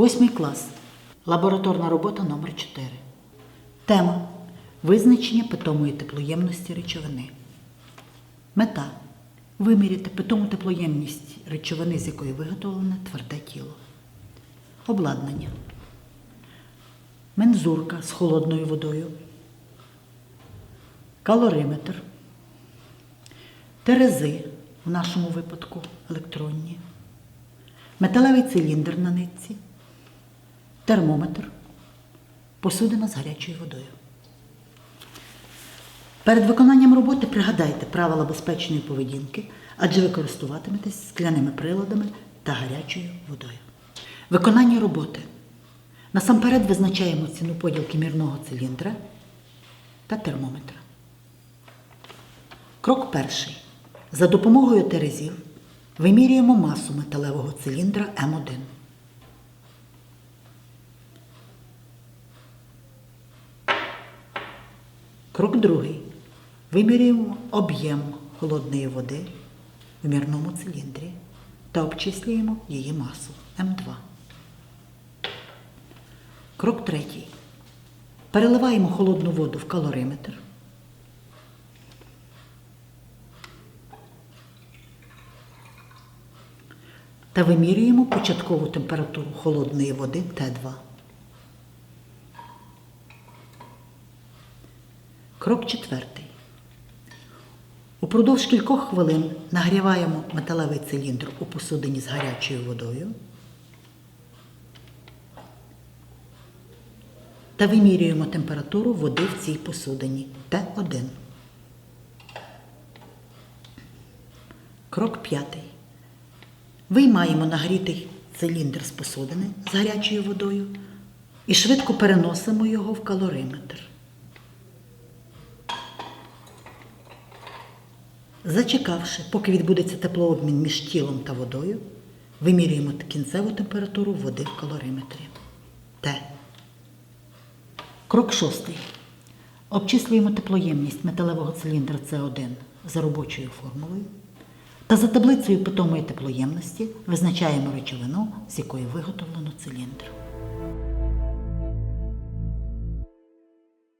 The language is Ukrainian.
Восьмий клас. Лабораторна робота номер 4 Тема Визначення питомої теплоємності речовини. Мета виміряти питому теплоємність речовини, з якої виготовлене тверде тіло. Обладнання. Мензурка з холодною водою. Калориметр. Терези, в нашому випадку електронні. Металевий циліндр на нитці. Термометр. Посудина з гарячою водою. Перед виконанням роботи пригадайте правила безпечної поведінки, адже ви користуватиметесь скляними приладами та гарячою водою. Виконання роботи. Насамперед визначаємо ціну поділки мірного циліндра та термометра. Крок перший. За допомогою терезів вимірюємо масу металевого циліндра М1. Крок другий. Вимірюємо об'єм холодної води в мірному циліндрі та обчислюємо її масу М2. Крок третій. Переливаємо холодну воду в калориметр. Та вимірюємо початкову температуру холодної води Т2. Крок четвертий. Упродовж кількох хвилин нагріваємо металевий циліндр у посудині з гарячою водою та вимірюємо температуру води в цій посудині Т1. Крок п'ятий. Виймаємо нагрітий циліндр з посудини з гарячою водою і швидко переносимо його в калориметр. Зачекавши, поки відбудеться теплообмін між тілом та водою, вимірюємо кінцеву температуру води в калориметрі. Т. Крок шостий. Обчислюємо теплоємність металевого циліндра С1 за робочою формулою та за таблицею питомої теплоємності визначаємо речовину, з якої виготовлено циліндр.